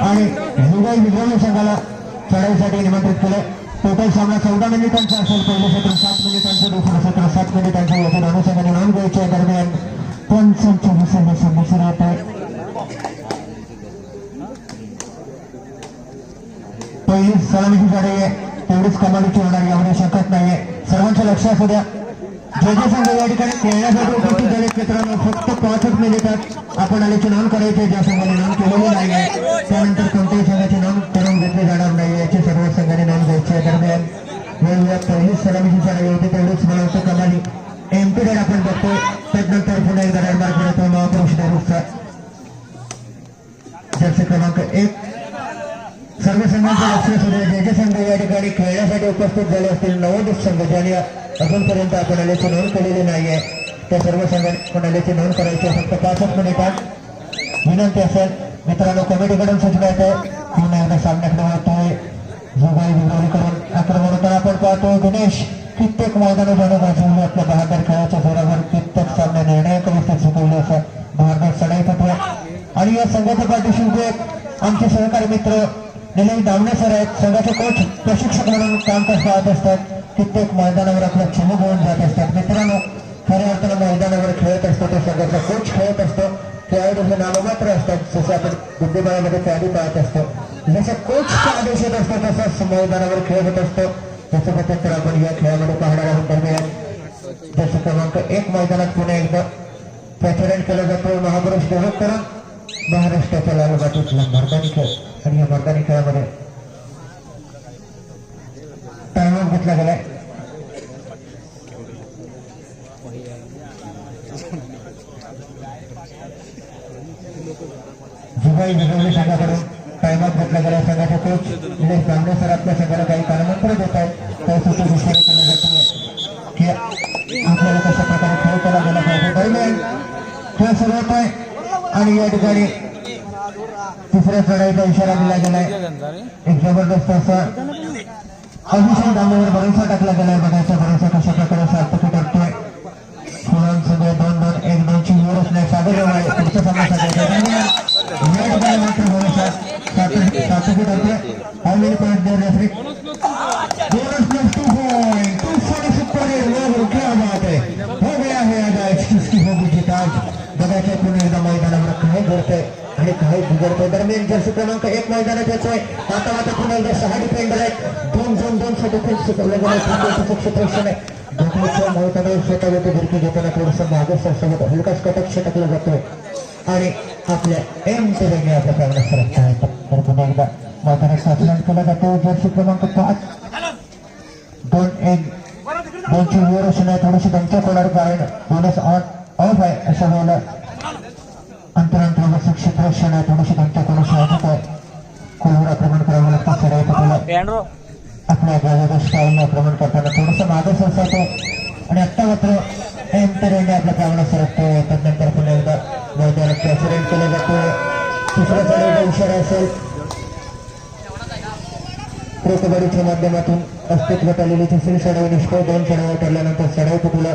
आणि विजय विजय संघाला चढाईसाठी निमंत्रित केले. टोटल सामना चौदा मिनिटांचा असेल. पहिलं सत्र सात मिनिटांचं दुसरं सत्र सात मिनिटांचं. याच्या दोन्ही संघाने नोंद घ्यायच्या दरम्यान पंचांच्या विसर्ग संदेश राहत आहे. पहिली सलामीची गाडी आहे. तेवढीच कमालीची होणार यामध्ये शंकाच नाहीये. सर्वांचं लक्ष असू द्या. संघ या ठिकाणी खेळण्यासाठी उपस्थित मित्रांनो फक्त पाचच मिनिटात आपण ज्या संघाने त्यानंतर कोणत्याही करून जाणार नाही सर्व संघाने दरम्यान वेगवेगळ्या पहिली सलामीची होती तेवढीच मला कमाली एमपी आपण बघतोय. त्यानंतर पुन्हा एकदा मिळतो महापुरुष देरूचा क्रमांक एक. सर्व संघांचं लक्ष असू द्या जे जे संघ या ठिकाणी खेळण्यासाठी उपस्थित झाले असतील. नव्वद संघ ज्यांनी अजूनपर्यंत आपण आल्याची नोंद केलेली नाहीये. त्या सर्व संघांनी आपण आल्याची नोंद करायची फक्त पाचच मिनिटात विनंती असेल. मित्रांनो कमिटीकडून सूचना येते. पुन्हा एकदा सामन्याकडे वळतोय जोगाई विरोधी करून आक्रमण होताना आपण पाहतोय. गणेश कित्येक मैदानी जाणं गाजवली आपल्या बहादर खेळाच्या जोरावर कित्येक सामने निर्णायक अवस्थेत चुकवले असं बहादर सडाई पटवा आणि या संघाच्या पाठीशी उभे आमचे सहकारी मित्र निलेश दामणे सर आहेत. संघाचे कोच प्रशिक्षक म्हणून काम करत पाहत असतात. कित्येक मैदानावर आपला चिमू घेऊन जात असतात. मित्रांनो खऱ्या अर्थानं मैदानावर खेळत असतो तो संघाचा कोच खेळत असतो. खेळाडू नाममात्र असतात. जसं आपण बुद्धिबळामध्ये खेळाडू पाहत असतो. जसं कोचचा आदेश येत असतो तसंच मैदानावर खेळ होत असतो. त्याचं पत्र आपण या खेळामध्ये पाहणार आहोत. दरम्यान जसं क्रमांक एक मैदानात पुन्हा एकदा प्रचलन केलं जातो. महापुरुष डेव्हलप महाराष्ट्राच्या लालबाटीतला मर्दानी खेळ. आणि या मर्दानी खेळामध्ये टाइमआउट घेतला गेलाय. जुबाई विजवली संघाकडून टाइमआउट घेतला गेला संघाचा कोच निलेश बांगडे सर आपल्या संघाला काही कारणमंत्र देत आहेत. त्यासाठी विचार केला जातो की आपल्याला कशा प्रकारे खेळ केला गेला पाहिजे दरम्यान खेळ सुरू होत आहे. आणि या ठिकाणी तिसऱ्या चढाईचा इशारा दिला गेलाय. एक जबरदस्त असा अभिषेक दामोवर भरोसा टाकला गेलाय. बघायचा भरोसा कशा प्रकारे सार्थकी करतोय फुलांसंगे दोन दोन एक दोनची वर असल्या सागर आहे. पुढचा सामना साधायचा भरोसा सार्थकी सार्थकी करतोय हाय पॉईंट देर आणि काय बिघडतंय दरम्यान जर्सी क्रमांक एक मैदानात येतोय. आता मात्र पुन्हा एकदा सहा डिफेंडर आहेत. दोन दोन दोन साठी डिफेन्स शिकवले गेले तीन आहे. दोघांच्या मैदानावर स्वतः येते भिरकी घेताना थोडंसं मागे सरसवत हलकाच कटक टाकला जातोय. आणि आपल्या एम ते वेगळे आपल्या सामना सरकत आहेत तर पुन्हा एकदा मैदानात साचरण केला जातो. जर्सी क्रमांक पाच. दोन एक दोनची वर असून थोडीशी दमचा होणार कारण बोनस ऑन ऑफ आहे. अशा वेळेला अंतरांतरावर क्षेत्र आहे थोडीशी होण्याची अधिक आहे खोलवर आक्रमण करावं लागतं सराई पटाला आपल्या गावाच्या स्टाईलने आक्रमण करताना थोडंसं मागे सरसावतो. आणि आत्ता मात्र एम्पेरेने आपल्या प्रमाणात सरकतो त्यानंतर पुन्हा एकदा मैदानात प्रेसिडेंट केलं जातो. तिसऱ्या चढाईचा इशारा असेल. प्रो कबड्डीच्या माध्यमातून अस्तित्वात आलेली तिसरी चढाई निष्फळ. दोन चढाई ठरल्यानंतर चढाई तुटलं.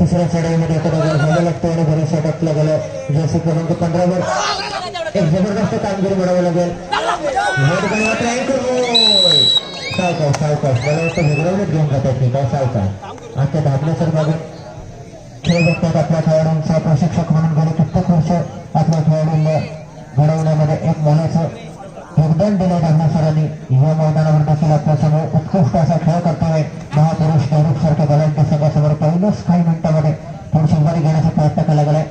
तिसऱ्या चढाईमध्ये आता गोल घ्यावा लागतो आणि भरोसा टाकला गेला जसे क्रमांक म्हणजे पंधरावर एक जबरदस्त कामगिरी मिळावं लागेल. सावकाश सावकाश. मला वाटतं वेगळ्यावरच घेऊन जातात ते काय सावकाश? आता धाबण्यासर बाबत खेळ बघतात आपल्या खेळाडूंचा प्रशिक्षक म्हणून गेले कित्येक वर्ष आपल्या खेळाडूंना घडवण्यामध्ये एक मोलाचं योगदान दिलं धाबले सरांनी. या मैदानावर देखील आपल्यासमोर उत्कृष्ट असा खेळ करतोय. महापुरुष गौरव सारख्या गलांच्या संघाचा पहिल्याच काही मिनिटामध्ये थोडीशी उभारी घेण्याचा प्रयत्न केला गेलाय.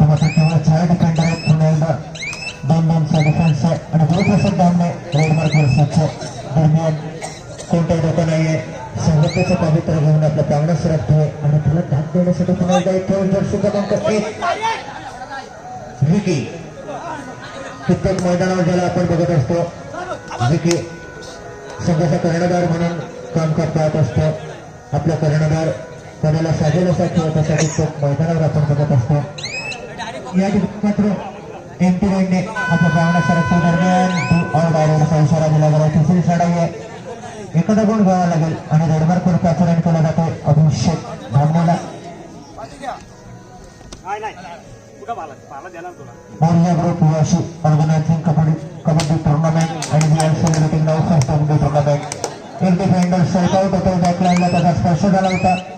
मात्र केवळ चार डिफेंडर आहेत पुन्हा एकदा दोन दोनचा डिफेन्स आहे आणि गुरुप्रसाद असं रेड मार्कवर दरम्यान धोका नाहीये संघटनेचं पवित्र घेऊन आपल्या प्रांगणात आहे. आणि तुला दाद देण्यासाठी पुन्हा एकदा एक खेळ जर्सी क्रमांक एक. विकी. कित्येक मैदानावर ज्याला आपण बघत असतो विकी. संघाचा कर्णधार म्हणून काम करतात पाहत आपला कर्णधार कण्याला साजेलासाठी त्यासाठी तो मैदानावर आपण बघत असतो. या मात्र एम टी रेडने आपल्या पाहुण्या सरकतो दरम्यान टू ऑल डायरेक्टचा इशारा दिला गेला. तिसरी चढाई आहे एखादा गुण घ्यावा लागेल आणि रेडमार्कवर प्रचलन केला जातो. अभिषेक धामणेला. नाही ग्रुप कुठं पाला कबड्डी कबड्डी टुर्नामेंट आणि नऊ संस्था बिल्डिंग एंगल्स सोडतो तो तो बॅकलाईनला त्याचा स्पर्श झाला होता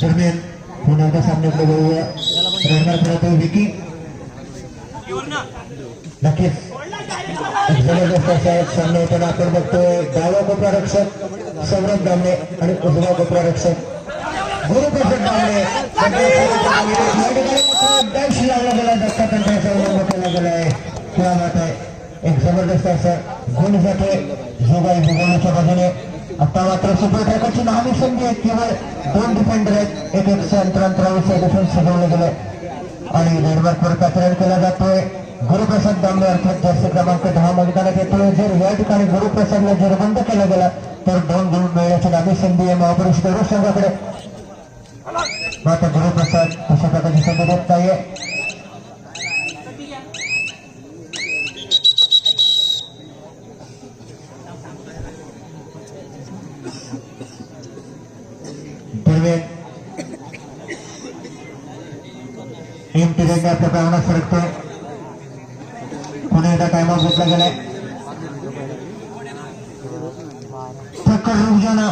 दरम्यान पुन्हा एकदा सामन्याकडे बघूया रडणार खेळतो विकी. नक्कीच. जबरदस्त असा एक सामना होताना आपण बघतोय. डावा कोपरारक्षक सौरभ दामणे आणि उजवा कोपरारक्षक गुरुप्रसाद दामणे डॅश लावला गेला दत्ता तंत्राचा अवलंब केला गेला आहे किंवा बात आहे. एक जबरदस्त असा गुण जातोय जोगाई भूगोलाच्या बाजूने आता मात्र सुपर ट्रॅकरची संधी आहे केवळ दोन डिफेंडर आहेत. एक एक अंतरांतरावर डिफेन्स सजवलं गेलं. आणि रेडमार्कवर पॅटर्न केला जातोय. गुरुप्रसाद दामले अर्थात जास्त क्रमांक दहा मतदानात येतोय. जर या ठिकाणी गुरुप्रसादला जर बंद केला गेला तर दोन गुण मिळण्याची नावी संधी आहे महापुरुष दररोज संघाकडे. मात्र गुरुप्रसाद अशा प्रकारची संधी देत नाहीये दरम्यान टीम टिकेटने आपल्या प्रमाणात सरकतोय पुन्हा एकदा टाइम आउट घेतला गेलाय. थक्कर रुक जाना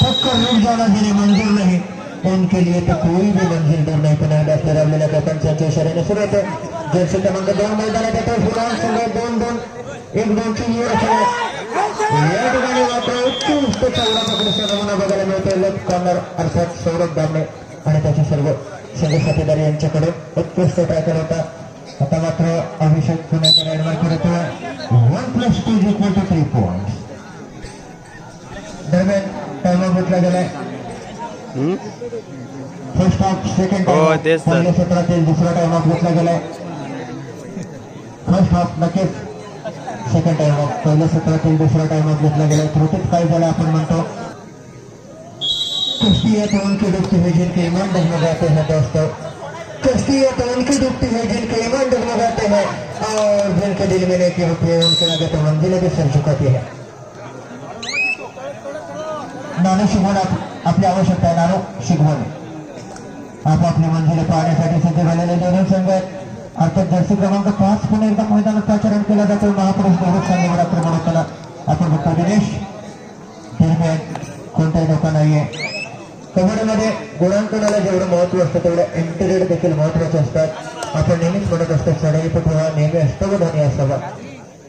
थक्कर रुक जाना जिन्हें मंजूर नहीं. उनके लिए तो कोई भी मंजिल दूर नाही. पण आता फिरवलेल्या कॅप्टनच्या इशाऱ्याने सुरू होते जर्सी क्रमांक दोन मैदानात येतो. फुलान संघ दोन दोन एक दोनची निवड रचना या ठिकाणी मात्र उत्कृष्ट चौदा पकडीचा नमुना बघायला मिळतोय. लेफ्ट कॉर्नर अर्थात सौरभ दामणे आणि त्याचे सर्व संघ साथीदार यांच्याकडे उत्कृष्ट ट्रॅकर होता. आता मात्र अभिषेक पुण्याचा ऍडमार करत one plus two equal to three point दरम्यान टाइम घेतला गेलाय. First half second. पहिल्या सत्रातील दुसरा टाइम ऑफ घेतला गेलाय. फर्स्ट हाफ नक्कीच. सेकंड टाइम ऑफ पहिल्या सत्रातील दुसरा टाइम ऑफ घेतला गेलाय. त्रुटीत काय झालं आपण म्हणतो. कश्ती है तो उनकी डूबती हुई जिनके ईमान डगमगाते हैं दोस्तों कश्ती है तो उनकी डूबती हुई जिनके ईमान डगमगाते हैं और जिनके दिल में नेकी होती है उनके आगे तो मंजिलें भी सर झुकाती है नानो शिकवण आप- आपली आवश्यकता आहे नानो शिकवण आपापली मंजिले पाहण्यासाठी सज्ज झालेले दोन्ही संघ आहेत अर्थात जर्सी क्रमांक पाच पुन्हा एकदा मैदानात पाचारण केला जातो महापुरुष गौरव संघावर आक्रमण होताना आपण बघतो दिनेश दरम्यान कोणताही धोका नाहीये कबड्डीमध्ये गुणांकनाला जेवढं महत्त्व असतं तेवढं इंटेरियर देखील महत्त्वाचे असतात. आपण नेहमीच म्हणत असतो सडईपटू हा नेहमी अष्टवधानी असावा.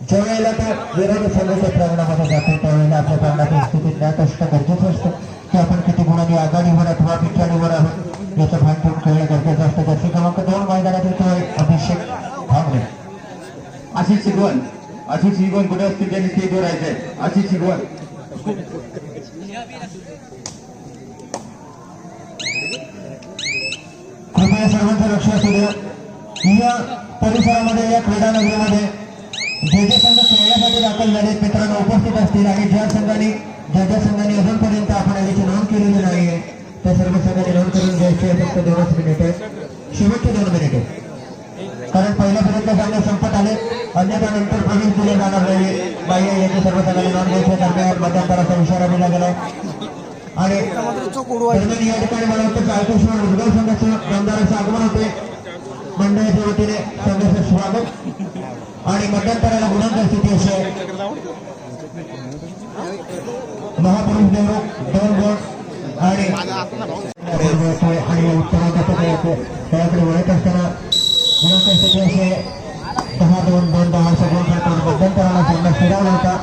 ज्या वेळेला तो विरोधी संघाच्या प्रांगणामध्ये जातो त्यावेळेला आपल्या प्रांगणाची स्थिती ज्ञात असणं गरजेचं असतं की आपण किती गुणांनी आघाडीवर अथवा पिछाडीवर आहोत याचं भान ठेवून खेळणं गरजेचं असतं. जसे क्रमांक दोन मैदानातील तो अभिषेक भांबरे अशी शिकवण अशी शिकवण कुठे असते त्यांनी स्टेजवर राहायचंय अशी शिकवण. कृपया सर्वांचं लक्ष असू द्या. या परिसरामध्ये या क्रीडा नगरीमध्ये जे जे संघ खेळण्यासाठी दाखल झाले मित्रांनो उपस्थित असतील आणि ज्या संघाने ज्या ज्या संघाने अजूनपर्यंत आपण याची नोंद केलेली नाही आहे त्या सर्व संघाने नोंद करून घ्यायची आहे. फक्त दोनच मिनिट आहे. शेवटचे दोन मिनिटे कारण पहिल्यापर्यंत सामने संपत आले अन्यथा नंतर प्रवेश दिले जाणार नाही. बाह्य याची सर्व संघाने नोंद घ्यायची दरम्यान मध्यंतराचा इशारा दिला गेला आणि या ठिकाणी मला वाटतं चाळकेश्वर उद्गाव संघाचं आमदाराचं आगमन होते. मंडळाच्या वतीने संघाचं स्वागत. आणि मध्यंतराला गुणांतर स्थिती आहे. महापुरुष देवरुख दोन गोल आणि आणि उत्तराधाचं येते. त्याकडे वळत असताना गुणांतर स्थिती आहे. दहा दोन दोन दहा सगळं खेळताना मध्यंतराला सामना फिरवला होता.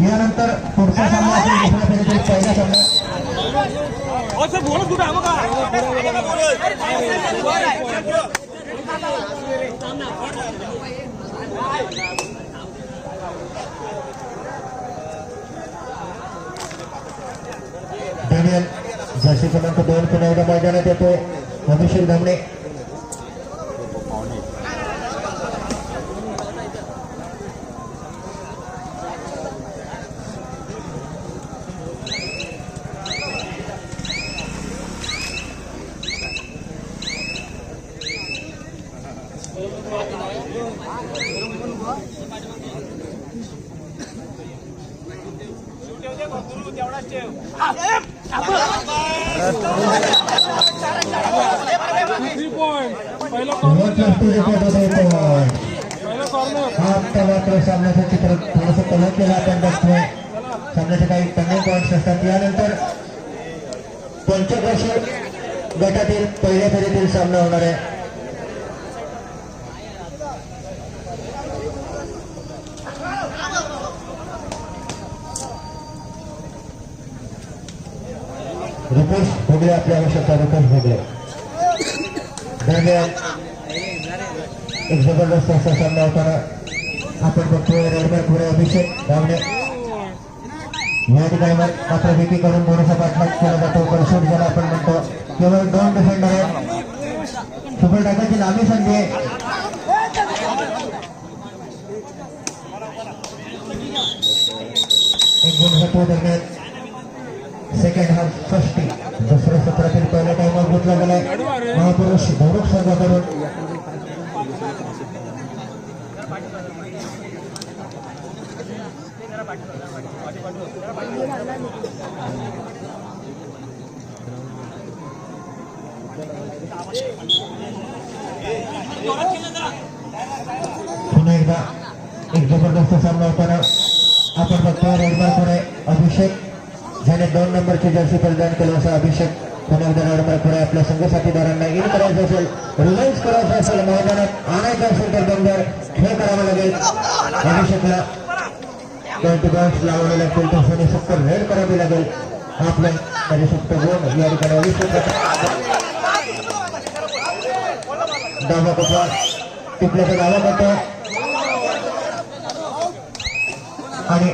यानंतर पुढचा सामना आपण दुसऱ्या फेरीतील पहिला सामना डेनियल जर्सी क्रमांक दोन पुन्हा एकदा मैदानात येतोय. अभिषेक धामणे तेवढाच ठेव वरती रिपोर्ट होतोय पण आता मात्र सामन्याचं चित्र थोडंसं कलर केलं आपण बघतोय सामन्याचे काही टर्निंग पॉईंट्स असतात यानंतर गटातील पहिल्या फेरीतील सामना होणार आहे रुपेश भोगले आपल्या आवश्यकता रुपेश भोगले दरम्यान एक जबरदस्त असा सामना होताना आपण बघतोय रेडमॅन पुढे अभिषेक धावणे या ठिकाणी मात्र विकी करून थोडासा पाठलाग केला जातो. पण शूट झाला आपण म्हणतो केवळ दोन डिफेंडर आहेत. सुपर टाकायची लांबी संधी आहे. एक गुण होतो दरम्यान. सेकंड हाफ फर्स्ट दुसऱ्या सत्रातील पहिल्या टाइमवर घेतला गेलाय. महापुरुष गौरव संघाकडून पुन्हा एकदा एक जबरदस्त सामना होताना आपण बघतोय रेडमार्ककडे अभिषेक. ज्याने दोन नंबरची जर्सी परिधान केलं असं अभिषेक पुन्हा एकदा आपल्या संघ साथीदारांना इन करायचं असेल रिलायन्स करायचं असेल मैदानात आणायचं असेल तर बंदर खेळ करावा लागेल. अभिषेकला ट्वेंटी लावावे लागतील तर सोनी सत्तर रेड करावी लागेल. आपल्या तरी सत्तर गुण या ठिकाणी अभिषेक डावा कसा टिपल्याचा डावा करतो आणि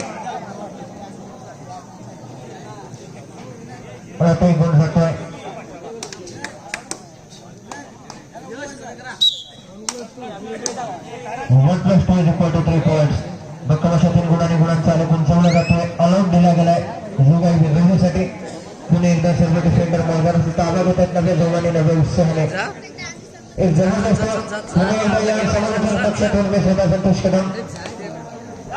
आता एक गुण जातोय one plus two is equal to three points बक्कमाशा तीन गुणांनी गुणांचा आलेख उंचावला जातोय अलाउट दिला गेलाय जोगाई विभागासाठी पुणे एकदा सर्व डिफेंडर मैदानात ताब्यात होतात नव्या जोमाने नव्या उत्साहाने एक जबरदस्त पुणे एकदा या समाजाच्या पक्षात होणे स्वतः संतोष कदम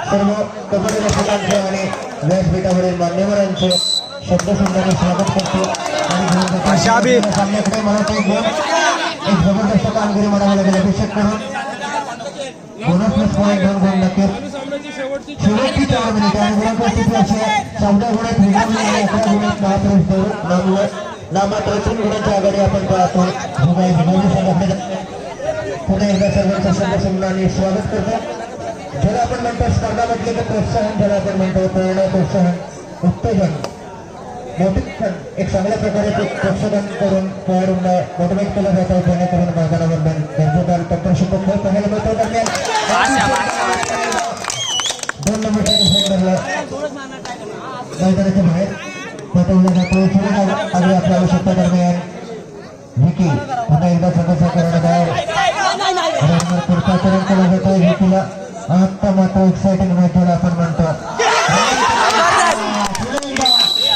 सर्व कबड्डी रसिकांचे आणि व्यासपीठावरील मान्यवरांचे शब्दसुंदराने स्वागत करतो. आणि. सामन्याकडे मला तो गोल एक जबरदस्त कामगिरी म्हणावी लागेल अभिषेक करून. बोनस प्लस पॉईंट दोन गोल नक्कीच. शेवटची चार मिनिटे आणि गुणांक स्थिती अशी आहे चौदा गुणात विक्रमी आणि अकरा गुणात महापुरुष गौरव नामवर नामात्र तीन गुणांच्या आघाडी आपण पाहतो. भुगाई भुगाई संघटने पुन्हा एकदा सर्वांचं सर्वसन्मानी स्वागत करतो. ज्याला आपण म्हणतो स्पर्धा म्हटली तर प्रोत्साहन ज्याला आपण म्हणतो प्रेरणा प्रोत्साहन उत्तेजन. मोटिवेशन एक चांगल्या प्रकारे प्रोत्साहन करून खेळाडूंना मोटिवेट केलं जातं जेणेकरून मैदानावर दर्जेदार तंत्रशिल्प खेळ पाहायला मिळतो दरम्यान दोन नंबरच्या डिफेंडरला मैदानाच्या बाहेर पाठवलं जातो. सुरू आधी आपल्या आवश्यकता दरम्यान विकी पुन्हा एकदा संघाचा कर्णधार रनवर पुढचाचरण केलं जातं विकीला आत्ता मात्र एक्साइटिंग मॅच झाला आपण म्हणतो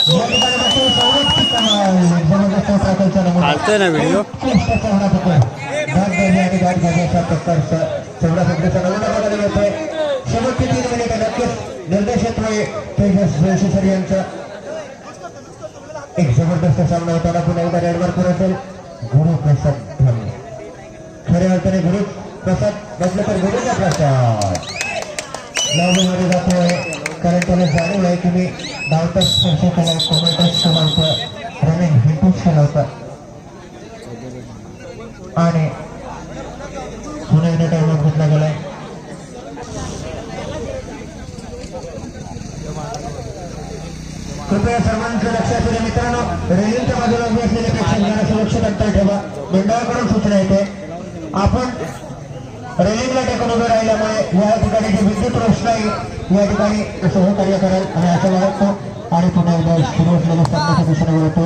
या ठिकाणी मात्र संरक्षित आहे. जबरदस्त प्रकारचा नमुना. चालतोय ना व्हिडिओ उत्कृष्ट चौडा पकड घाट घ्यावी आणि घाट घ्यावी अशा प्रकारचा चौडा पकडीचा दिसतोय ना व्हिडिओ शेवटचे तीन मिनिटं नक्कीच निर्देश जोशी सर यांचा एक जबरदस्त सामना होताना पुन्हा एकदा रेडवर असेल गुरु प्रसाद धामणे खऱ्या अर्थाने गुरु प्रसाद म्हटलं तर गुरुचा प्रसाद लावण्यामध्ये जातोय कारण त्याला जाणीव आहे की मी धावता स्पर्श केला कोमेटच केला होता रनिंग हिटूच केला होता आणि पुन्हा एकदा टाइमआउट घेतला गेलाय कृपया सर्वांचं लक्षात येईल मित्रांनो. रेलिंगच्या बाजूला उभी असलेल्या प्रेक्षकांना सुरक्षित अंतर ठेवा. मंडळाकडून सूचना येते. आपण रेलिंगला टेकून उभे राहिल्यामुळे या ठिकाणी जी विद्युत रोषणाई या ठिकाणी सहकार्य करेल. आणि असं वाटतो. आणि पुन्हा एकदा सुरू असलेल्या सामन्याच्या दिशेने वळतो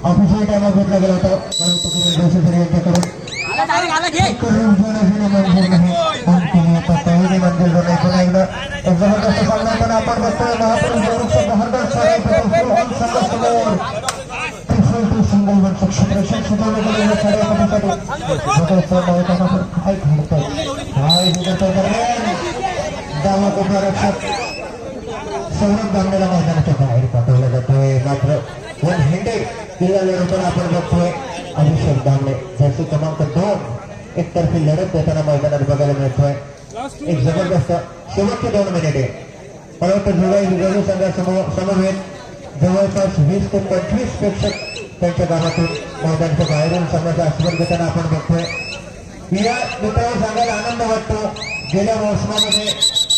ऑफिशियल टाइम घेतला गेला होता परंतु तुम्ही जोशी सर यांच्याकडून आला डायरेक्ट आला घे करून जोराने मंजूर नाही पण तुम्ही आता तळेने मंजूर नाही पुन्हा एकदा एक जबरदस्त सामना पण आपण बघतोय महापुरुष जरूरचा बहादर संघासमोर त्रिफल टू सिंगल वन क्षेत्ररक्षण सुधारले गेलेले खेळाडूसाठी जोराचं मैदान आपण काय घडतोय काय घडतोय दरम्यान दावा कोपरा रक्षक सौरभ दामलेला मैदानाच्या बाहेर पाठवला जातोय मात्र वन हँडेड किल्ला लढवताना आपण बघतोय अभिषेक दामले जर्सी क्रमांक दोन एकतर्फी लढत देताना मैदानात बघायला मिळतोय एक जबरदस्त शेवटचे दोन मिनिटे मला वाटतं जुलै विजयी संघासमोर समवेत जवळपास वीस ते पंचवीस प्रेक्षक त्यांच्या गावातून मैदानाच्या बाहेरून संघाचा आस्वाद घेताना आपण बघतोय या मित्रांनो सांगायला आनंद वाटतो गेल्या मोसमामध्ये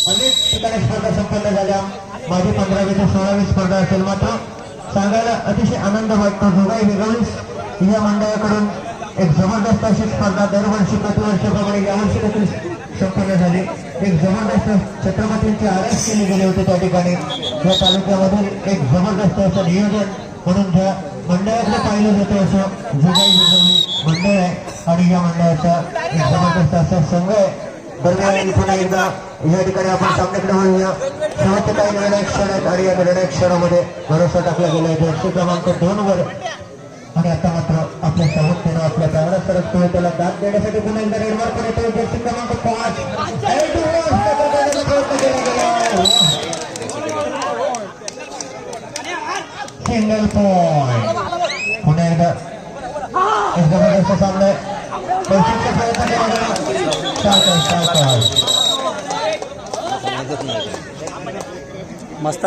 अनेक ठिकाणी स्पर्धा संपन्न झाल्या माझी पंधरावी ते सोळावी स्पर्धा असेल मात्र सांगायला अतिशय आनंद वाटतो जुगाई वेगळीच या मंडळाकडून एक जबरदस्त अशी स्पर्धा दरवर्षी प्रतिवर्षाप्रमाणे यावर्षी देखील संपन्न झाली. एक जबरदस्त छत्रपतींची आरास केली गेली होती त्या ठिकाणी. या तालुक्यामधून एक जबरदस्त असं नियोजन म्हणून त्या मंडळाकडे पाहिलं जातं असं जुगाई वेगळी मंडळ आहे. आणि या मंडळाचा एक जबरदस्त असा संघ आहे. दरम्यान पुन्हा एकदा या ठिकाणी आपण सामन्याकडे वळूया. शेवटच्या काही निर्णायक क्षण आहेत आणि या निर्णायक क्षणामध्ये भरोसा टाकला गेला आहे. जर्सी क्रमांक दोन वर आणि आता मात्र आपल्या सावधतेनं आपल्या चांगला सरकतोय त्याला दाद देण्यासाठी पुन्हा एकदा रेडमार पण येतोय जर्सी क्रमांक पाच. सिंगल पॉइंट पुन्हा एकदा. एक जबरदस्त सामना. प्रयत्न केला गेला मस्त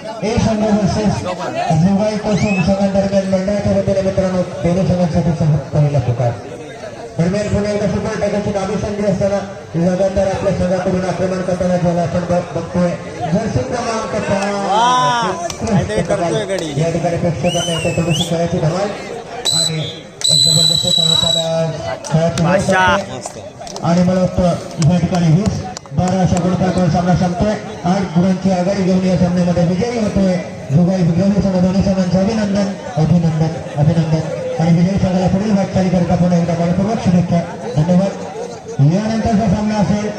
ए संघ वर्सेस जुगाई कोसम संघांदरम्यान मंडळाच्या वतीने मित्रांनो दोन्ही संघांसाठी पहिला पुकार. दरम्यान पुन्हा एकदा सुपर टाकायची नावी संधी असताना लगातार आपल्या संघाकडून आक्रमण करताना ज्याला आपण बघ- बघतोय जर्सी क्रमांक पाच. या ठिकाणी प्रेक्षकांना थोडीशी खेळायची धमाल. आणि एक जबरदस्त संघाला खेळाची आणि मला वाटतं या ठिकाणी वीस बारा अशा गुणपातळीवर सामना संपतोय आठ गुणांची आघाडी घेऊन या सामन्यामध्ये विजयी होतोय जुगाई विजयी संघ दोन्ही संघांचं अभिनंदन अभिनंदन अभिनंदन आणि विजयी संघाला पुढील वाटचाली करता पुन्हा एकदा मनपूर्वक शुभेच्छा धन्यवाद. यानंतरचा सामना असेल